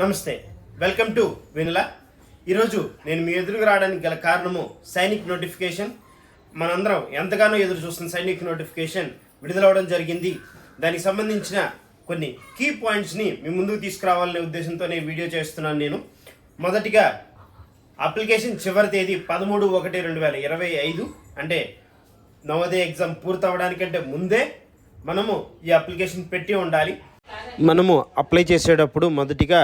నమస్తే. Welcome to వినలా. ఈరోజు నేను మీ ఎదురుకు రావడానికి గల కారణము సైనిక్ నోటిఫికేషన్. మనందరం ఎంతగానో ఎదురు చూస్తున్న సైనిక్ నోటిఫికేషన్ విడుదలవడం జరిగింది. దానికి సంబంధించిన కొన్ని కీ పాయింట్స్ని మీ ముందుకు తీసుకురావాలనే ఉద్దేశంతోనే నేను వీడియో చేస్తున్నాను నేను. మొదటిగా అప్లికేషన్ చివరి తేదీ పదమూడు ఒకటి రెండు వేల ఇరవై ఐదు. అంటే నవోదయ ఎగ్జామ్ పూర్తవడానికంటే ముందే మనము ఈ అప్లికేషన్ పెట్టి ఉండాలి. మనము అప్లై చేసేటప్పుడు మొదటిగా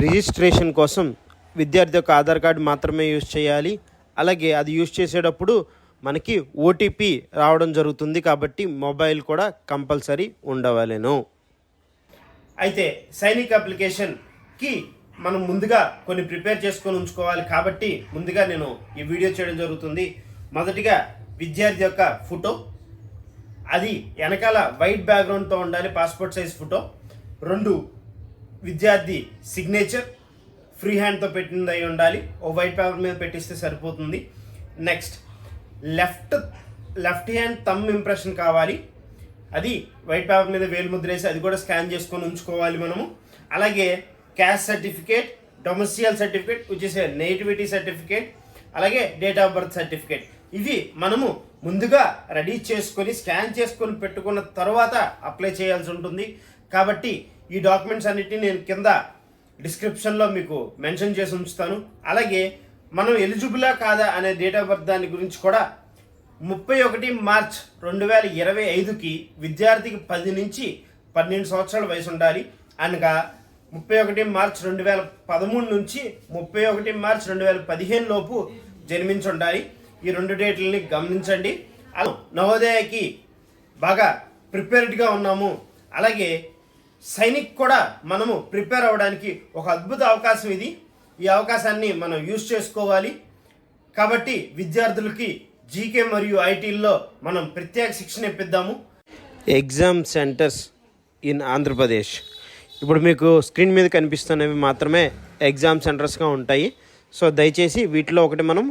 రిజిస్ట్రేషన్ కోసం విద్యార్థి యొక్క ఆధార్ కార్డు మాత్రమే యూజ్ చేయాలి. అలాగే అది యూజ్ చేసేటప్పుడు మనకి ఓటీపీ రావడం జరుగుతుంది కాబట్టి మొబైల్ కూడా కంపల్సరీ ఉండవలెను. అయితే సైనిక్ అప్లికేషన్కి మనం ముందుగా కొన్ని ప్రిపేర్ చేసుకొని ఉంచుకోవాలి కాబట్టి ముందుగా నేను ఈ వీడియో చేయడం జరుగుతుంది. మొదటిగా విద్యార్థి యొక్క ఫోటో అది వెనకాల వైట్ బ్యాక్గ్రౌండ్తో ఉండాలి పాస్పోర్ట్ సైజ్ ఫోటో. రెండు విద్యార్థి సిగ్నేచర్ ఫ్రీ హ్యాండ్తో పెట్టింది అయి ఉండాలి. ఓ వైట్ పేపర్ మీద పెట్టిస్తే సరిపోతుంది. Next left left hand thumb impression కావాలి. అది వైట్ పేపర్ మీద వేలు ముద్ర వేసి అది కూడా స్కాన్ చేసుకొని ఉంచుకోవాలి మనము. అలాగే caste certificate domicile certificate which is nativity certificate అలాగే డేట్ ఆఫ్ బర్త్ సర్టిఫికేట్ ఇవి మనము ముందుగా రెడీ చేసుకొని స్కాన్ చేసుకొని పెట్టుకున్న తర్వాత అప్లై చేయాల్సి ఉంటుంది. కాబట్టి ఈ డాక్యుమెంట్స్ అన్నిటిని నేను కింద డిస్క్రిప్షన్లో మీకు మెన్షన్ చేసి ఉంచుతాను. అలాగే మనం ఎలిజిబులా కాదా అనే డేట్ ఆఫ్ బర్త్ దాని గురించి కూడా ముప్పై ఒకటి మార్చ్ రెండు వేల ఇరవై ఐదుకి విద్యార్థికి పది నుంచి పన్నెండు సంవత్సరాల వయసు ఉండాలి. అనగా ముప్పై ఒకటి మార్చ్ రెండు వేల పదమూడు నుంచి ముప్పై ఒకటి మార్చ్ రెండు వేల పదిహేను లోపు జన్మించి ఉండాలి. ఈ రెండు డేట్లని గమనించండి. నవోదయకి బాగా ప్రిపేర్డ్గా ఉన్నాము. అలాగే సైనిక్ కూడా మనము ప్రిపేర్ అవ్వడానికి ఒక అద్భుత అవకాశం ఇది. ఈ అవకాశాన్ని మనం యూజ్ చేసుకోవాలి. కాబట్టి విద్యార్థులకి జీకే మరియు ఐటీల్లో మనం ప్రత్యేక శిక్షణ ఇప్పిద్దాము. ఎగ్జామ్ సెంటర్స్ ఇన్ ఆంధ్రప్రదేశ్ ఇప్పుడు మీకు స్క్రీన్ మీద కనిపిస్తున్నవి మాత్రమే ఎగ్జామ్ సెంటర్స్గా ఉంటాయి. సో దయచేసి వీటిలో ఒకటి మనం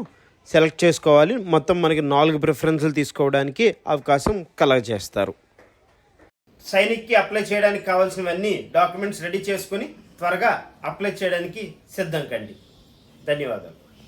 సెలెక్ట్ చేసుకోవాలి. మొత్తం మనకి నాలుగు ప్రిఫరెన్సులు తీసుకోవడానికి అవకాశం కలగజేస్తారు. సైనిక్కి అప్లై చేయడానికి కావాల్సినవన్నీ డాక్యుమెంట్స్ రెడీ చేసుకుని త్వరగా అప్లై చేయడానికి సిద్ధం కండి. ధన్యవాదాలు.